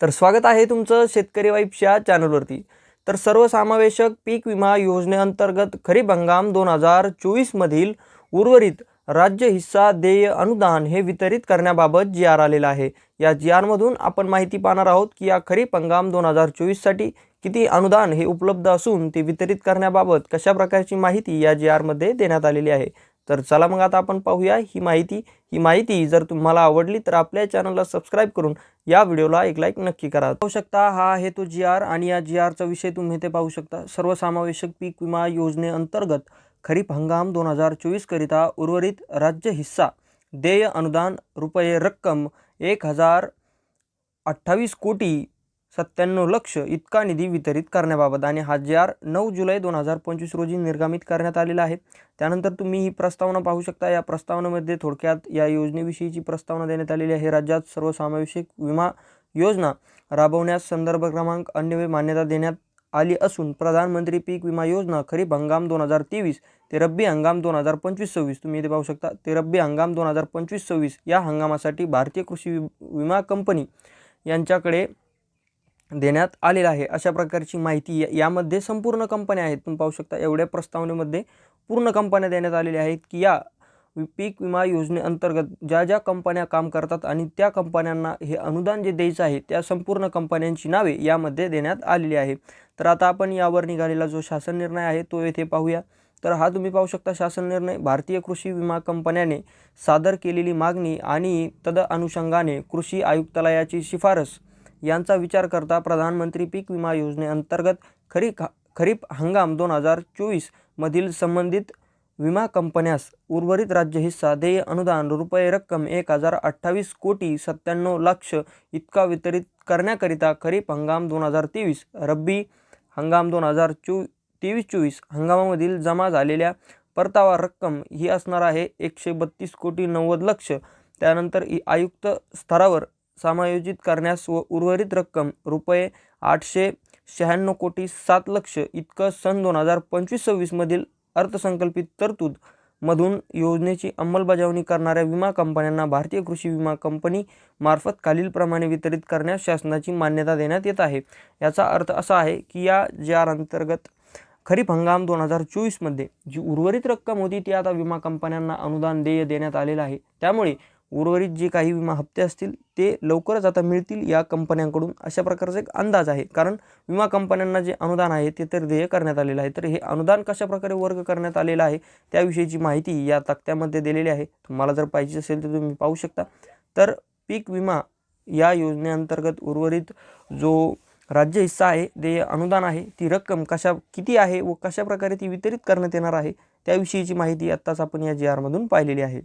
तर स्वागत आहे तुमचं शेतकरी वाईफच्या चॅनलवरती. तर सर्वसमावेशक पीक विमा योजनेअंतर्गत खरीप हंगाम दोन हजार चोवीसमधील उर्वरित राज्य हिस्सा देय अनुदान हे वितरित करण्याबाबत जी आर आलेला आहे. या जी आरमधून आपण माहिती पाहणार आहोत की या खरीप हंगाम दोन हजार चोवीससाठी किती अनुदान हे उपलब्ध असून ते वितरित करण्याबाबत कशा प्रकारची माहिती या जी आरमध्ये देण्यात आलेली आहे. तर चला मग आता आपण पाहूया ही माहिती. ही माहिती जर तुम्हाला आवडली तर आपल्या चॅनलला सबस्क्राईब करून या व्हिडिओला एक लाईक नक्की करा. पाहू शकता हा आहे तो जी आर आणि या जी आरचा विषय तुम्ही इथे पाहू शकता. सर्वसमावेशक पीक विमा योजनेअंतर्गत खरीप हंगाम दोन हजार चोवीसकरिता उर्वरित राज्य हिस्सा देय अनुदान रुपये रक्कम एक हजार अठ्ठावीस कोटी सत्त्याण्णव लक्ष इतका निधी वितरित करण्याबाबत आणि हा आर नऊ जुलै दोन हजार पंचवीस रोजी निर्गमित करण्यात आलेला आहे. त्यानंतर तुम्ही ही प्रस्तावना पाहू शकता. या प्रस्तावनेमध्ये थोडक्यात या योजनेविषयीची प्रस्तावना देण्यात आलेली आहे. राज्यात सर्वसमावेशक विमा योजना राबवण्यास संदर्भ क्रमांक अन्य मान्यता देण्यात आली असून प्रधानमंत्री पीक विमा योजना खरीप हंगाम दोन हजार तेवीस ते रब्बी हंगाम दोन हजार पंचवीस सव्वीस. तुम्ही इथे पाहू शकता ते रब्बी हंगाम दोन हजार पंचवीस सव्वीस या हंगामासाठी भारतीय कृषी वि विमा कंपनी यांच्याकडे देण्यात आलेला आहे. अशा प्रकारची माहिती यामध्ये संपूर्ण कंपन्या आहेत. तुम्ही पाहू शकता एवढ्या प्रस्तावनेमध्ये पूर्ण कंपन्या देण्यात आलेल्या आहेत की या पीक विमा योजनेअंतर्गत ज्या ज्या कंपन्या काम करतात आणि त्या कंपन्यांना हे अनुदान जे द्यायचं आहे त्या संपूर्ण कंपन्यांची नावे यामध्ये देण्यात आलेली आहे. तर आता आपण यावर निघालेला जो शासन निर्णय आहे तो येथे पाहूया. तर हा तुम्ही पाहू शकता शासन निर्णय भारतीय कृषी विमा कंपन्याने सादर केलेली मागणी आणि तद अनुषंगाने कृषी आयुक्तालयाची शिफारस यांचा विचार करता प्रधानमंत्री पीक विमा योजनेअंतर्गत खरीप खरीप हंगाम दोन हजार चोवीसमधील संबंधित विमा कंपन्यास उर्वरित राज्य हिस्सा देय अनुदान रुपये रक्कम एक हजार अठ्ठावीस कोटी सत्त्याण्णव लक्ष इतका वितरित करण्याकरिता खरीप हंगाम दोन हजार तेवीस रब्बी हंगाम दोन हजार चो तेवीस चोवीस हंगामामधील जमा झालेल्या परतावा रक्कम ही असणार आहे एकशे बत्तीस कोटी नव्वद लक्ष. त्यानंतर इ- आयुक्त स्तरावर समायोजित करण्यास व उर्वरित रक्कम रुपये आठशे शहाण्णव कोटी सात लक्ष इतकं सन दोन हजार पंचवीस सव्वीसमधील अर्थसंकल्पित तरतूद मधून योजनेची अंमलबजावणी करणाऱ्या विमा कंपन्यांना भारतीय कृषी विमा कंपनी मार्फत खालीलप्रमाणे वितरित करण्यास शासनाची मान्यता देण्यात येत आहे. याचा अर्थ असा आहे की या जी अंतर्गत खरीप हंगाम दोन हजार चोवीसमध्ये जी उर्वरित रक्कम होती ती आता विमा कंपन्यांना अनुदान देय देण्यात आलेलं आहे. त्यामुळे उर्वरित जे काही विमा हप्ते असतील ते लवकरच आता मिळतील या कंपन्यांकडून. अशा प्रकारचा एक अंदाज आहे. कारण विमा कंपन्यांना जे अनुदान आहे ते तर देय करण्यात आलेलं आहे. तर हे अनुदान कशाप्रकारे वर्ग करण्यात आलेलं आहे त्याविषयीची माहिती या तक्त्यामध्ये दिलेली आहे. तुम्हाला जर पाहिजे असेल तर तुम्ही पाहू शकता. तर पीक विमा या योजनेअंतर्गत उर्वरित जो राज्य हिस्सा आहे देय अनुदान आहे ती रक्कम कशा किती आहे व कशा प्रकारे ती वितरित करण्यात येणार आहे त्याविषयीची माहिती आत्ताच आपण या जी आरमधून पाहिलेली आहे.